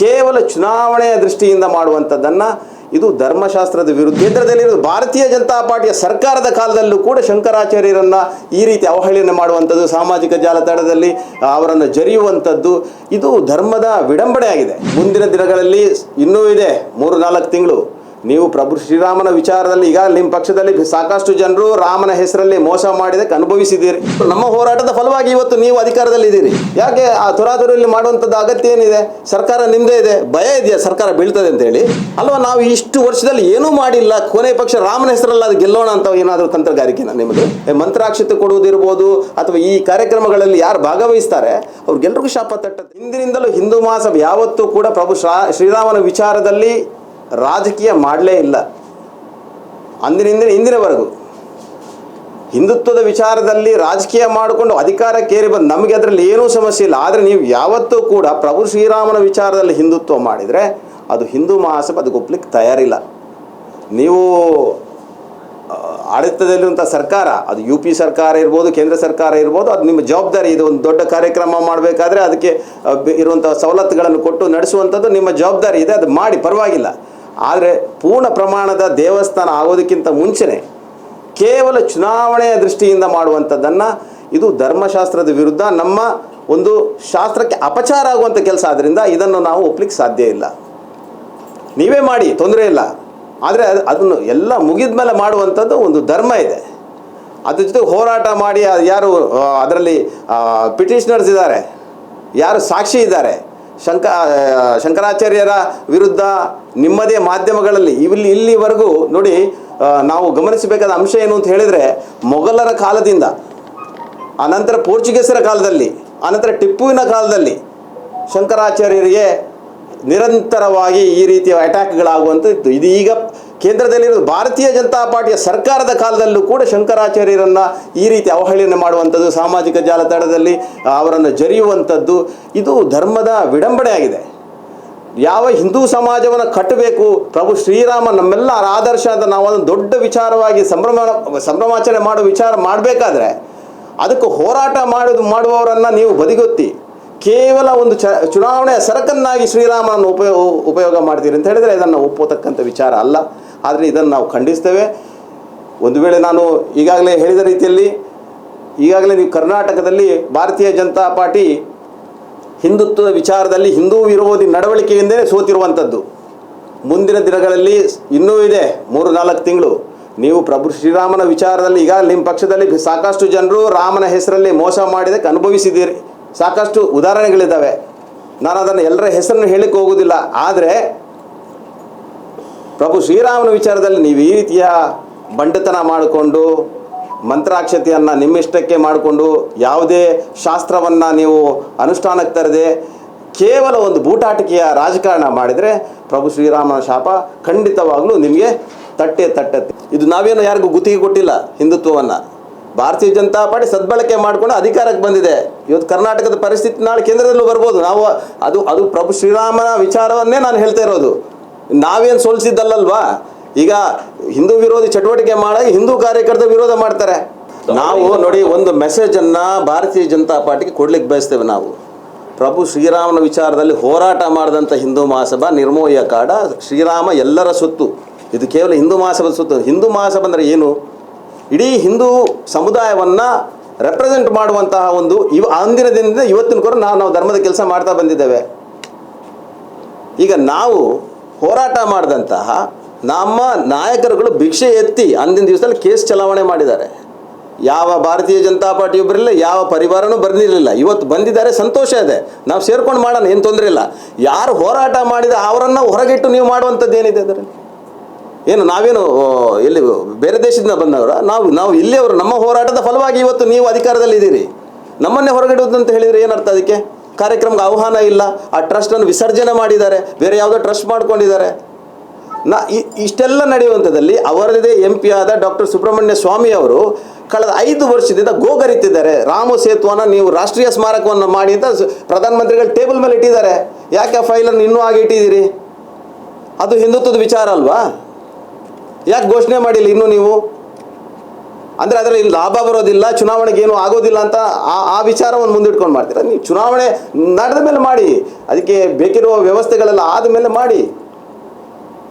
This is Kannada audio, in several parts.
ಕೇವಲ ಚುನಾವಣೆಯ ದೃಷ್ಟಿಯಿಂದ ಮಾಡುವಂಥದ್ದನ್ನು ಇದು ಧರ್ಮಶಾಸ್ತ್ರದ ವಿರುದ್ಧ ಕೇಂದ್ರದಲ್ಲಿರೋದು ಭಾರತೀಯ ಜನತಾ ಪಾರ್ಟಿಯ ಸರ್ಕಾರದ ಕಾಲದಲ್ಲೂ ಕೂಡ ಶಂಕರಾಚಾರ್ಯರನ್ನು ಈ ರೀತಿ ಅವಹೇಳನೆ ಮಾಡುವಂಥದ್ದು, ಸಾಮಾಜಿಕ ಜಾಲತಾಣದಲ್ಲಿ ಅವರನ್ನು ಜರಿಯುವಂಥದ್ದು, ಇದು ಧರ್ಮದ ವಿಡಂಬಣೆ ಆಗಿದೆ ಮುಂದಿನ ದಿನಗಳಲ್ಲಿ ಇನ್ನೂ ಇದೆ, ಮೂರು ನಾಲ್ಕು ತಿಂಗಳು. ನೀವು ಪ್ರಭು ಶ್ರೀರಾಮನ ವಿಚಾರದಲ್ಲಿ ಈಗ ನಿಮ್ಮ ಪಕ್ಷದಲ್ಲಿ ಸಾಕಷ್ಟು ಜನರು ರಾಮನ ಹೆಸರಲ್ಲಿ ಮೋಸ ಮಾಡಿದಕ್ಕೆ ಅನುಭವಿಸಿದ್ದೀರಿ. ನಮ್ಮ ಹೋರಾಟದ ಫಲವಾಗಿ ಇವತ್ತು ನೀವು ಅಧಿಕಾರದಲ್ಲಿ ಇದ್ದೀರಿ ಯಾಕೆ ಆ ತುರಾತುರಿಯಲ್ಲಿ ಮಾಡುವಂಥದ್ದು ಅಗತ್ಯ ಏನಿದೆ? ಸರ್ಕಾರ ನಿಮ್ಮದೇ ಇದೆ. ಭಯ ಇದೆಯಾ? ಸರ್ಕಾರ ಬೀಳ್ತದೆ ಅಂತೇಳಿ ಅಲ್ವಾ ನಾವು ಇಷ್ಟು ವರ್ಷದಲ್ಲಿ ಏನೂ ಮಾಡಿಲ್ಲ. ಕೊನೆ ಪಕ್ಷ ರಾಮನ ಹೆಸರಲ್ಲಿ, ಅದು ಗೆಲ್ಲೋಣ ಅಂತ ಏನಾದರೂ ತಂತ್ರಗಾರಿಕೆನ ನಿಮ್ಮದು ಮಂತ್ರಾಕ್ಷತೆ ಕೊಡುವುದಿರ್ಬೋದು, ಅಥವಾ ಈ ಕಾರ್ಯಕ್ರಮಗಳಲ್ಲಿ ಯಾರು ಭಾಗವಹಿಸ್ತಾರೆ ಅವ್ರಿಗೆಲ್ರಿಗೂ ಶಾಪ ತಟ್ಟತ್ತೆ ಹಿಂದಿನಿಂದಲೂ ಹಿಂದೂ ಮಹಾಸಭೆ ಯಾವತ್ತೂ ಕೂಡ ಪ್ರಭು ಶ್ರಾ ಶ್ರೀರಾಮನ ವಿಚಾರದಲ್ಲಿ ರಾಜಕೀಯ ಮಾಡಲೇ ಇಲ್ಲ. ಅಂದಿನಿಂದ ಇಂದಿನವರೆಗೂ. ಹಿಂದುತ್ವದ ವಿಚಾರದಲ್ಲಿ ರಾಜಕೀಯ ಮಾಡಿಕೊಂಡು ಅಧಿಕಾರಕ್ಕೇರಿ ಬಂದು ನಮಗೆ ಅದರಲ್ಲಿ ಏನೂ ಸಮಸ್ಯೆ ಇಲ್ಲ. ಆದರೆ ನೀವು ಯಾವತ್ತೂ ಕೂಡ ಪ್ರಭು ಶ್ರೀರಾಮನ ವಿಚಾರದಲ್ಲಿ ಹಿಂದುತ್ವ ಮಾಡಿದರೆ ಅದು ಹಿಂದೂ ಮಹಾಸಭೆ ಅದಕ್ಕೆ ಒಪ್ಲಿಕ್ಕೆ ತಯಾರಿಲ್ಲ. ನೀವು ಆಡಳಿತದಲ್ಲಿರುವಂಥ ಸರ್ಕಾರ, ಅದು ಯು ಪಿ ಸರ್ಕಾರ ಇರ್ಬೋದು, ಕೇಂದ್ರ ಸರ್ಕಾರ ಇರ್ಬೋದು, ಅದು ನಿಮ್ಮ ಜವಾಬ್ದಾರಿ ಇದು. ಒಂದು ದೊಡ್ಡ ಕಾರ್ಯಕ್ರಮ ಮಾಡಬೇಕಾದ್ರೆ ಅದಕ್ಕೆ ಇರುವಂಥ ಸವಲತ್ತುಗಳನ್ನು ಕೊಟ್ಟು ನಡೆಸುವಂಥದ್ದು ನಿಮ್ಮ ಜವಾಬ್ದಾರಿ ಇದೆ. ಅದು ಮಾಡಿ, ಪರವಾಗಿಲ್ಲ. ಆದರೆ ಪೂರ್ಣ ಪ್ರಮಾಣದ ದೇವಸ್ಥಾನ ಆಗೋದಕ್ಕಿಂತ ಮುಂಚೆನೇ ಕೇವಲ ಚುನಾವಣೆಯ ದೃಷ್ಟಿಯಿಂದ ಮಾಡುವಂಥದ್ದನ್ನು ಇದು ಧರ್ಮಶಾಸ್ತ್ರದ ವಿರುದ್ಧ ನಮ್ಮ ಒಂದು ಶಾಸ್ತ್ರಕ್ಕೆ ಅಪಚಾರ ಆಗುವಂಥ ಕೆಲಸ ಆದ್ದರಿಂದ ಇದನ್ನು ನಾವು ಒಪ್ಲಿಕ್ಕೆ ಸಾಧ್ಯ ಇಲ್ಲ. ನೀವೇ ಮಾಡಿ, ತೊಂದರೆ ಇಲ್ಲ. ಆದರೆ ಅದು ಅದನ್ನು ಎಲ್ಲ ಮುಗಿದ ಮೇಲೆ ಮಾಡುವಂಥದ್ದು ಒಂದು ಧರ್ಮ ಇದೆ. ಅದ್ರ ಜೊತೆ ಹೋರಾಟ ಮಾಡಿ, ಯಾರು ಅದರಲ್ಲಿ ಪಿಟಿಷನರ್ಸ್ ಇದ್ದಾರೆ, ಯಾರು ಸಾಕ್ಷಿ ಇದ್ದಾರೆ ಶಂಕ ಶಂಕರಾಚಾರ್ಯರ ವಿರುದ್ಧ ನಿಮ್ಮದೇ ಮಾಧ್ಯಮಗಳಲ್ಲಿ ಇಲ್ಲಿ, ಇಲ್ಲಿವರೆಗೂ ನೋಡಿ ನಾವು ಗಮನಿಸಬೇಕಾದ ಅಂಶ ಏನು ಅಂತ ಹೇಳಿದರೆ, ಮೊಘಲರ ಕಾಲದಿಂದ, ಅನಂತರ ಪೋರ್ಚುಗೀಸರ ಕಾಲದಲ್ಲಿ ಆನಂತರ ಟಿಪ್ಪುವಿನ ಕಾಲದಲ್ಲಿ ಶಂಕರಾಚಾರ್ಯರಿಗೆ ನಿರಂತರವಾಗಿ ಈ ರೀತಿಯ ಅಟ್ಯಾಕ್ಗಳಾಗುವಂಥದ್ದು ಇದು ಈಗ ಕೇಂದ್ರದಲ್ಲಿರೋದು ಭಾರತೀಯ ಜನತಾ ಪಾರ್ಟಿಯ ಸರ್ಕಾರದ ಕಾಲದಲ್ಲೂ ಕೂಡ ಶಂಕರಾಚಾರ್ಯರನ್ನು ಈ ರೀತಿ ಅವಹೇಳನೆ ಮಾಡುವಂಥದ್ದು, ಸಾಮಾಜಿಕ ಜಾಲತಾಣದಲ್ಲಿ ಅವರನ್ನು ಜರಿಯುವಂಥದ್ದು, ಇದು ಧರ್ಮದ ವಿಡಂಬಣೆ ಆಗಿದೆ ಯಾವ ಹಿಂದೂ ಸಮಾಜವನ್ನು ಕಟ್ಟಬೇಕು, ಪ್ರಭು ಶ್ರೀರಾಮ ನಮ್ಮೆಲ್ಲ ಆದರ್ಶ ಅಂತ ನಾವು ಅದನ್ನು ದೊಡ್ಡ ವಿಚಾರವಾಗಿ ಸಂಭ್ರಮ, ಸಂಭ್ರಮಾಚರಣೆ ಮಾಡೋ ವಿಚಾರ ಮಾಡಬೇಕಾದ್ರೆ ಅದಕ್ಕೆ ಹೋರಾಟ ಮಾಡೋದು, ಮಾಡುವವರನ್ನು ನೀವು ಬದಿಗೊತ್ತಿ, ಕೇವಲ ಒಂದು ಚ, ಚುನಾವಣೆಯ ಸರಕನ್ನಾಗಿ ಶ್ರೀರಾಮನನ್ನು ಉಪಯೋಗ ಉಪಯೋಗ ಮಾಡ್ತೀರಿ ಅಂತ ಹೇಳಿದರೆ ಇದನ್ನು ಒಪ್ಪತಕ್ಕಂಥ ವಿಚಾರ ಅಲ್ಲ. ಆದರೆ ಇದನ್ನು ನಾವು ಖಂಡಿಸ್ತೇವೆ. ಒಂದು ವೇಳೆ ನಾನು ಈಗಾಗಲೇ ಹೇಳಿದ ರೀತಿಯಲ್ಲಿ, ಈಗಾಗಲೇ ನೀವು ಕರ್ನಾಟಕದಲ್ಲಿ ಭಾರತೀಯ ಜನತಾ ಪಾರ್ಟಿ ಹಿಂದುತ್ವದ ವಿಚಾರದಲ್ಲಿ ಹಿಂದೂ ವಿರೋಧಿ ನಡವಳಿಕೆಯಿಂದಲೇ ಸೋತಿರುವಂಥದ್ದು. ಮುಂದಿನ ದಿನಗಳಲ್ಲಿ ಇನ್ನೂ ಇದೆ, ಮೂರು ನಾಲ್ಕು ತಿಂಗಳು. ನೀವು ಪ್ರಭು ಶ್ರೀರಾಮನ ವಿಚಾರದಲ್ಲಿ ಈಗ ನಿಮ್ಮ ಪಕ್ಷದಲ್ಲಿ ಸಾಕಷ್ಟು ಜನರು ರಾಮನ ಹೆಸರಲ್ಲಿ ಮೋಸ ಮಾಡಿದಕ್ಕೆ ಅನುಭವಿಸಿದ್ದೀರಿ. ಸಾಕಷ್ಟು ಉದಾಹರಣೆಗಳಿದ್ದಾವೆ. ನಾನು ಅದನ್ನು ಎಲ್ಲರ ಹೆಸರನ್ನು ಹೇಳಕ್ಕೆ ಹೋಗೋದಿಲ್ಲ ಆದರೆ ಪ್ರಭು ಶ್ರೀರಾಮನ ವಿಚಾರದಲ್ಲಿ ನೀವು ಈ ರೀತಿಯ ಬಂಡತನ ಮಾಡಿಕೊಂಡು ಮಂತ್ರಾಕ್ಷತೆಯನ್ನು ನಿಮ್ಮಿಷ್ಟಕ್ಕೆ ಮಾಡಿಕೊಂಡು ಯಾವುದೇ ಶಾಸ್ತ್ರವನ್ನು ನೀವು ಅನುಷ್ಠಾನಕ್ಕೆ ತರದೆ ಕೇವಲ ಒಂದು ಬೂಟಾಟಿಕೆಯ ರಾಜಕಾರಣ ಮಾಡಿದರೆ ಪ್ರಭು ಶ್ರೀರಾಮನ ಶಾಪ ಖಂಡಿತವಾಗಲೂ ನಿಮಗೆ ತಟ್ಟೆ ತಟ್ಟತ್ತೆ. ಇದು ನಾವೇನು ಯಾರಿಗೂ ಗುತ್ತಿಗೆ ಕೊಟ್ಟಿಲ್ಲ ಹಿಂದುತ್ವವನ್ನು. ಭಾರತೀಯ ಜನತಾ ಪಾರ್ಟಿ ಸದ್ಬಳಕೆ ಮಾಡಿಕೊಂಡು ಅಧಿಕಾರಕ್ಕೆ ಬಂದಿದೆ. ಇವತ್ತು ಕರ್ನಾಟಕದ ಪರಿಸ್ಥಿತಿ ನಾಳೆ ಕೇಂದ್ರದಲ್ಲೂ ಬರ್ಬೋದು. ನಾವು ಅದು ಅದು ಪ್ರಭು ಶ್ರೀರಾಮನ ವಿಚಾರವನ್ನೇ ನಾನು ಹೇಳ್ತಾ ಇರೋದು. ನಾವೇನು ಸೋಲಿಸಿದ್ದಲ್ಲಲ್ವಾ? ಈಗ ಹಿಂದೂ ವಿರೋಧಿ ಚಟುವಟಿಕೆ ಮಾಡಿ ಹಿಂದೂ ಕಾರ್ಯಕರ್ತರು ವಿರೋಧ ಮಾಡ್ತಾರೆ. ನಾವು ನೋಡಿ ಒಂದು ಮೆಸೇಜನ್ನು ಭಾರತೀಯ ಜನತಾ ಪಾರ್ಟಿಗೆ ಕೊಡ್ಲಿಕ್ಕೆ ಬಯಸ್ತೇವೆ ನಾವು. ಪ್ರಭು ಶ್ರೀರಾಮನ ವಿಚಾರದಲ್ಲಿ ಹೋರಾಟ ಮಾಡಿದಂಥ ಹಿಂದೂ ಮಹಾಸಭಾ ನಿರ್ಮೋಯ ಕಾಡ ಶ್ರೀರಾಮ ಎಲ್ಲರ ಸುತ್ತು. ಇದು ಕೇವಲ ಹಿಂದೂ ಮಹಾಸಭದ ಸುತ್ತು. ಹಿಂದೂ ಮಹಾಸಭಾ ಅಂದರೆ ಏನು? ಇಡೀ ಹಿಂದೂ ಸಮುದಾಯವನ್ನು ರೆಪ್ರೆಸೆಂಟ್ ಮಾಡುವಂತಹ ಒಂದು ಇವ ಅಂದಿನ ದಿನದಿಂದ ಇವತ್ತಿನ ಕೂಡ ನಾವು ನಾವು ಧರ್ಮದ ಕೆಲಸ ಮಾಡ್ತಾ ಬಂದಿದ್ದೇವೆ. ಈಗ ನಾವು ಹೋರಾಟ ಮಾಡಿದಂತಹ ನಮ್ಮ ನಾಯಕರುಗಳು ಭಿಕ್ಷೆ ಎತ್ತಿ ಅಂದಿನ ದಿವಸದಲ್ಲಿ ಕೇಸ್ ಚಲಾವಣೆ ಮಾಡಿದ್ದಾರೆ. ಯಾವ ಭಾರತೀಯ ಜನತಾ ಪಾರ್ಟಿ ಬರಲಿಲ್ಲ ಯಾವ ಪರಿವಾರನೂ ಬಂದಿರಲಿಲ್ಲ ಇವತ್ತು ಬಂದಿದ್ದಾರೆ, ಸಂತೋಷ ಇದೆ. ನಾವು ಸೇರ್ಕೊಂಡು ಮಾಡೋಣ, ಏನು ತೊಂದರೆ ಇಲ್ಲ. ಯಾರು ಹೋರಾಟ ಮಾಡಿದ ಅವರನ್ನು ಹೊರಗಿಟ್ಟು ನೀವು ಮಾಡುವಂಥದ್ದು ಏನಿದೆ ಅದರಲ್ಲಿ? ಏನು, ನಾವೇನು ಎಲ್ಲಿ ಬೇರೆ ದೇಶದಿಂದ ಬಂದವರ? ನಾವು ನಾವು ಇಲ್ಲಿಯವರು ನಮ್ಮ ಹೋರಾಟದ ಫಲವಾಗಿ ಇವತ್ತು ನೀವು ಅಧಿಕಾರದಲ್ಲಿ ಇದ್ದೀರಿ. ನಮ್ಮನ್ನೇ ಹೊರಗಿಡುವುದು ಅಂತ ಹೇಳಿದರೆ ಏನರ್ಥ ಅದಕ್ಕೆ? ಕಾರ್ಯಕ್ರಮಕ್ಕೆ ಆಹ್ವಾನ ಇಲ್ಲ. ಆ ಟ್ರಸ್ಟನ್ನು ವಿಸರ್ಜನೆ ಮಾಡಿದ್ದಾರೆ. ಬೇರೆ ಯಾವುದೋ ಟ್ರಸ್ಟ್ ಮಾಡ್ಕೊಂಡಿದ್ದಾರೆ. ನಾ ಇಷ್ಟೆಲ್ಲ ನಡೆಯುವಂಥದ್ದಲ್ಲಿ ಅವರದೇ ಎಂ ಪಿ ಆದ ಡಾಕ್ಟರ್ ಸುಬ್ರಹ್ಮಣ್ಯ ಸ್ವಾಮಿ ಅವರು ಕಳೆದ ಐದು ವರ್ಷದಿಂದ ಗೋಗರಿತಿದ್ದಾರೆ. ರಾಮ ಸೇತುವನ ನೀವು ರಾಷ್ಟ್ರೀಯ ಸ್ಮಾರಕವನ್ನು ಮಾಡಿ ಅಂತ ಪ್ರಧಾನಮಂತ್ರಿಗಳು ಟೇಬಲ್ ಮೇಲೆ ಇಟ್ಟಿದ್ದಾರೆ. ಯಾಕೆ ಆ ಫೈಲನ್ನು ಇನ್ನೂ ಆಗಿ ಇಟ್ಟಿದ್ದೀರಿ? ಅದು ಹಿಂದುತ್ವದ ವಿಚಾರ ಅಲ್ವಾ? ಯಾಕೆ ಘೋಷಣೆ ಮಾಡಿಲ್ಲ ಇನ್ನೂ ನೀವು? ಅಂದರೆ ಅದರಲ್ಲಿ ಲಾಭ ಬರೋದಿಲ್ಲ, ಚುನಾವಣೆಗೆ ಏನು ಆಗೋದಿಲ್ಲ ಅಂತ ಆ ಆ ವಿಚಾರವನ್ನು ಮುಂದಿಟ್ಕೊಂಡು ಮಾಡ್ತೀರಾ? ನೀವು ಚುನಾವಣೆ ನಡೆದ ಮೇಲೆ ಮಾಡಿ, ಅದಕ್ಕೆ ಬೇಕಿರುವ ವ್ಯವಸ್ಥೆಗಳೆಲ್ಲ ಆದ ಮೇಲೆ ಮಾಡಿ.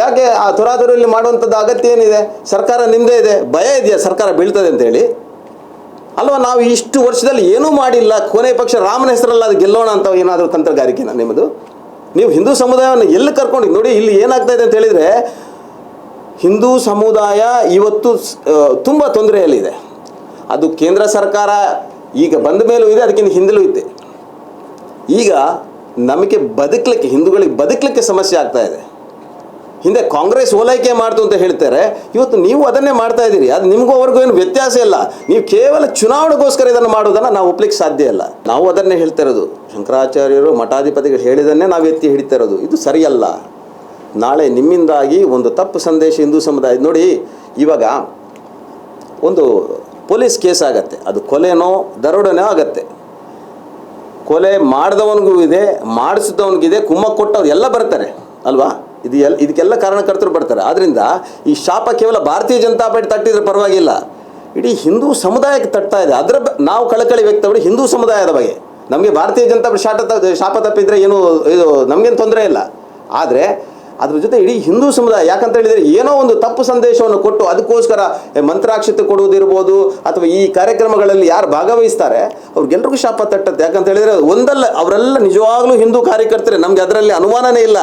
ಯಾಕೆ ಆ ತುರಾತುರಿಯಲ್ಲಿ ಮಾಡುವಂಥದ್ದು ಅಗತ್ಯ ಏನಿದೆ? ಸರ್ಕಾರ ನಿಮ್ಮದೇ ಇದೆ, ಭಯ ಇದೆಯಾ? ಸರ್ಕಾರ ಬೀಳ್ತದೆ ಅಂತೇಳಿ ಅಲ್ವಾ, ನಾವು ಇಷ್ಟು ವರ್ಷದಲ್ಲಿ ಏನೂ ಮಾಡಿಲ್ಲ, ಕೊನೆ ಪಕ್ಷ ರಾಮನ ಹೆಸರಲ್ಲಿ, ಅದು ಗೆಲ್ಲೋಣ ಅಂತ ಏನಾದರೂ ತಂತ್ರಗಾರಿಕೆನ ನಿಮ್ಮದು? ನೀವು ಹಿಂದೂ ಸಮುದಾಯವನ್ನು ಎಲ್ಲಿ ಕರ್ಕೊಂಡು ನೋಡಿ, ಇಲ್ಲಿ ಏನಾಗ್ತಾ ಇದೆ ಅಂತ ಹೇಳಿದರೆ ಹಿಂದೂ ಸಮುದಾಯ ಇವತ್ತು ತುಂಬ ತೊಂದರೆಯಲ್ಲಿದೆ. ಅದು ಕೇಂದ್ರ ಸರ್ಕಾರ ಈಗ ಬಂದ ಮೇಲೂ ಇದೆ, ಅದಕ್ಕಿಂತ ಹಿಂದಲೂ ಇದೆ. ಈಗ ನಮಗೆ ಬದುಕಲಿಕ್ಕೆ, ಹಿಂದೂಗಳಿಗೆ ಬದುಕಲಿಕ್ಕೆ ಸಮಸ್ಯೆ ಆಗ್ತಾ ಇದೆ. ಹಿಂದೆ ಕಾಂಗ್ರೆಸ್ ಓಲೈಕೆ ಮಾಡ್ತು ಅಂತ ಹೇಳ್ತಾರೆ, ಇವತ್ತು ನೀವು ಅದನ್ನೇ ಮಾಡ್ತಾ ಇದ್ದೀರಿ. ಅದು ನಿಮಗೂ ಅವ್ರಿಗೂ ಏನು ವ್ಯತ್ಯಾಸ ಇಲ್ಲ. ನೀವು ಕೇವಲ ಚುನಾವಣೆಗೋಸ್ಕರ ಇದನ್ನು ಮಾಡೋದನ್ನು ನಾವು ಒಪ್ಲಿಕ್ಕೆ ಸಾಧ್ಯ ಇಲ್ಲ. ನಾವು ಅದನ್ನೇ ಹೇಳ್ತಾ ಇರೋದು. ಶಂಕರಾಚಾರ್ಯರು, ಮಠಾಧಿಪತಿಗಳು ಹೇಳಿದನ್ನೇ ನಾವು ಎತ್ತಿ ಹಿಡಿತಾ ಇರೋದು. ಇದು ಸರಿಯಲ್ಲ. ನಾಳೆ ನಿಮ್ಮಿಂದಾಗಿ ಒಂದು ತಪ್ಪು ಸಂದೇಶ ಹಿಂದೂ ಸಮುದಾಯ ನೋಡಿ, ಇವಾಗ ಒಂದು ಪೊಲೀಸ್ ಕೇಸ್ ಆಗತ್ತೆ. ಅದು ಕೊಲೆನೋ ದರೋಡನೋ ಆಗತ್ತೆ. ಕೊಲೆ ಮಾಡಿದವನಿಗೂ ಇದೆ, ಮಾಡಿಸಿದವನಿಗಿದೆ ಕುಮ್ಮ ಕೊಟ್ಟವ್ರು ಎಲ್ಲ ಬರ್ತಾರೆ, ಅಲ್ವಾ? ಇದು ಎಲ್, ಇದಕ್ಕೆಲ್ಲ ಕಾರಣಕರ್ತರು ಬರ್ತಾರೆ. ಆದ್ದರಿಂದ ಈ ಶಾಪ ಕೇವಲ ಭಾರತೀಯ ಜನತಾ ಪಾರ್ಟಿ ತಟ್ಟಿದ್ರೆ ಪರವಾಗಿಲ್ಲ. ಇಡೀ ಹಿಂದೂ ಸಮುದಾಯಕ್ಕೆ ತಟ್ತಾ ಇದೆ. ಅದರ ನಾವು ಕಳಕಳಿ ವ್ಯಕ್ತಪಡಿ ಹಿಂದೂ ಸಮುದಾಯದ ಬಗ್ಗೆ ನಮಗೆ ಭಾರತೀಯ ಜನತಾ ಪಾರ್ಟಿ ಶಾಟ ಶಾಪ ತಪ್ಪಿದ್ರೆ ಏನು, ಇದು ನಮಗೇನು ತೊಂದರೆ ಇಲ್ಲ. ಆದರೆ ಅದ್ರ ಜೊತೆ ಇಡೀ ಹಿಂದೂ ಸಮುದಾಯ, ಯಾಕಂತ ಹೇಳಿದರೆ ಏನೋ ಒಂದು ತಪ್ಪು ಸಂದೇಶವನ್ನು ಕೊಟ್ಟು ಅದಕ್ಕೋಸ್ಕರ ಮಂತ್ರಾಕ್ಷತೆ ಕೊಡುವುದಿರ್ಬೋದು ಅಥವಾ ಈ ಕಾರ್ಯಕ್ರಮಗಳಲ್ಲಿ ಯಾರು ಭಾಗವಹಿಸ್ತಾರೆ, ಅವ್ರಿಗೆಲ್ರಿಗೂ ಶಾಪ ತಟ್ಟತ್ತೆ. ಯಾಕಂತ ಹೇಳಿದರೆ ಒಂದಲ್ಲ, ಅವರೆಲ್ಲ ನಿಜವಾಗ್ಲೂ ಹಿಂದೂ ಕಾರ್ಯಕರ್ತರೆ, ನಮಗೆ ಅದರಲ್ಲಿ ಅನುಮಾನನೇ ಇಲ್ಲ.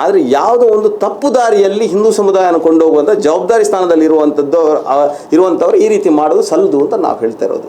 ಆದರೆ ಯಾವುದೋ ಒಂದು ತಪ್ಪು ದಾರಿಯಲ್ಲಿ ಹಿಂದೂ ಸಮುದಾಯನ ಕೊಂಡೋಗುವಂಥ ಜವಾಬ್ದಾರಿ ಸ್ಥಾನದಲ್ಲಿ ಇರುವಂಥದ್ದು ಇರುವಂಥವ್ರು ಈ ರೀತಿ ಮಾಡೋದು ಸಲ್ಲದು ಅಂತ ನಾವು ಹೇಳ್ತಾ ಇರೋದು.